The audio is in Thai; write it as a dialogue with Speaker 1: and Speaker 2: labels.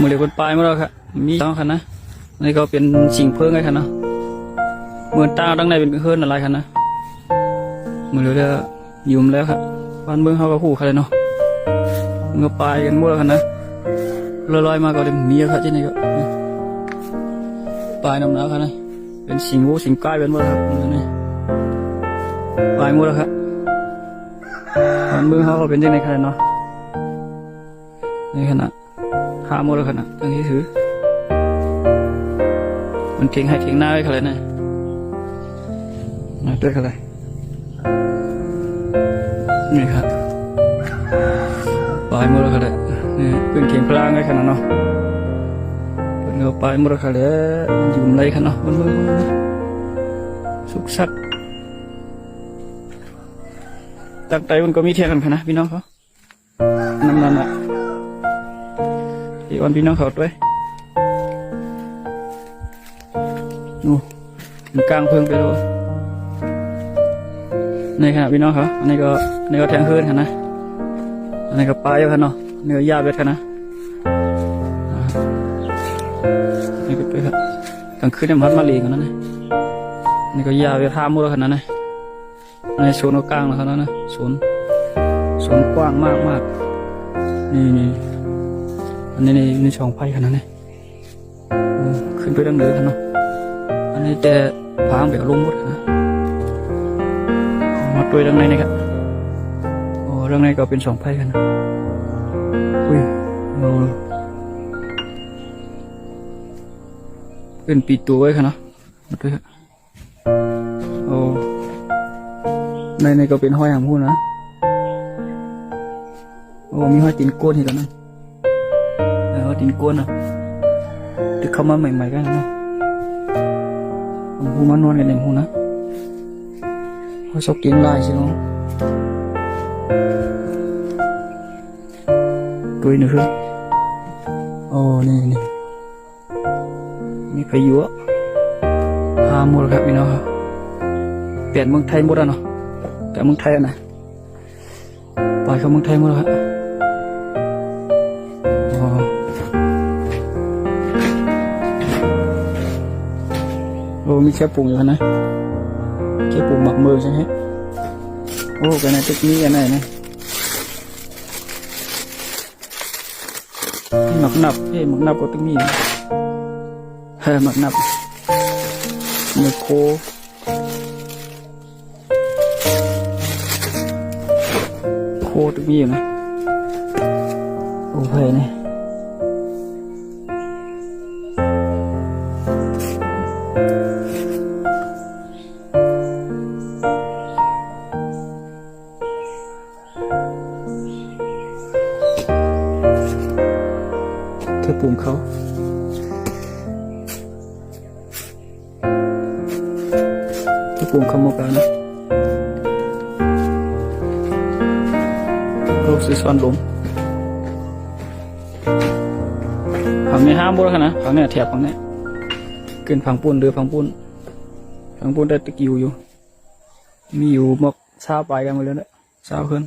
Speaker 1: มือเรียกคนปลายมาแล้วครับมีต้องคันนะนี่ก็เป็นสิ่งเพิ่งไงคันเนาะเหมือนตาดังในเป็นเฮือนอะไรคันนะมือเรียกได้ยุ่มแล้วครับบ้านเมืองเขาก็คู่คันเลยเนาะมันก็ปลายกันหมดแล้วคันนะลอยๆมาก็เดี๋ยมีครับที่นี่ก็ปลายน้ำหนาวคันนะเป็นสิ่งวูสิ่งใกล้เป็นหมดแล้วครับนี่ปลายหมดแล้วครับบ้านเมืองเขาก็เป็นยังไงคันเนาะนี่ขนาด หาหมดแล้วขนาดทั้งที่ถือมันเก่งให้เก่งหน้าไว้ขนาดไหนมาด้วยขนาดนี่ครับปลายหมดแล้วขนาดนี่เป็นเก่งพลางไว้ขนาดเนาะเป็นเอาปลายหมดแล้วขนาดอยู่ พี่น้องเขาน้ำมันอะพี่วันพี่น้องเขาด้วยนู่นกลางเพิ่งไปดูนี่ครับพี่น้องเขาอันนี้ก็อันนี้ก็แทงคืนกันนะ อันนี้ก็ปลายอยู่กันเนาะอันนี้ก็ยาเบ็ดกันนะนี่ก็ไปครับกลางคืนเนี่ยมันมาลีกันนะนี่อันนี้ก็ยาเบ็ดท่ามุดกันนะนี่อันนี้โซนกลางแล้วครับนะโซนโซนกว้างมากมากนี่นี่ อันนี้ในในช่องไฟขนาดนี้โอ้ขึ้นไปดังเดือขนาดอันนี้แต่พางแบบลงหมดนะมาตัวดังในนี่ครับโอ้ดังในก็เป็นสองไฟกันนะอุ้ยโอ้เป็นปีตัวไว้ขนาดมาตัวครับโอ้ในในก็เป็นห้อยหางพูดนะโอ้มีห้อยตีนก้นอีกแล้วนะ แล้วดินกวนอะที่เข้ามาใหม่ๆกันนะผมพูมานอนกันเองพูนะเขาชอบกินลายใช่ไโอ้มีแค่ปรุงอยู่นะแค่ปรุงหมักมือใช่ไหมโอ้กันนะเทคนิคกันไหนนะหมักนับเฮ้หมักนับก็ต้องมีนะเฮ้หมักนับเนื้อโคโคต้องมีอยู่นะโอ้เฮ้ยเนี่ย เธอปรุงเขาเธอปรุงเขาหมกแล้วนะโรคซีซอนลมผังในห้ามบุรนะผังนี่ยแถบผังนี่ย เกินผังปูนเรือผังปูนผังปูนได้ตะกิวอยู่ มีอยู่มกเช้าไปกันมาแล้วเนี่ยเช้าขึ้น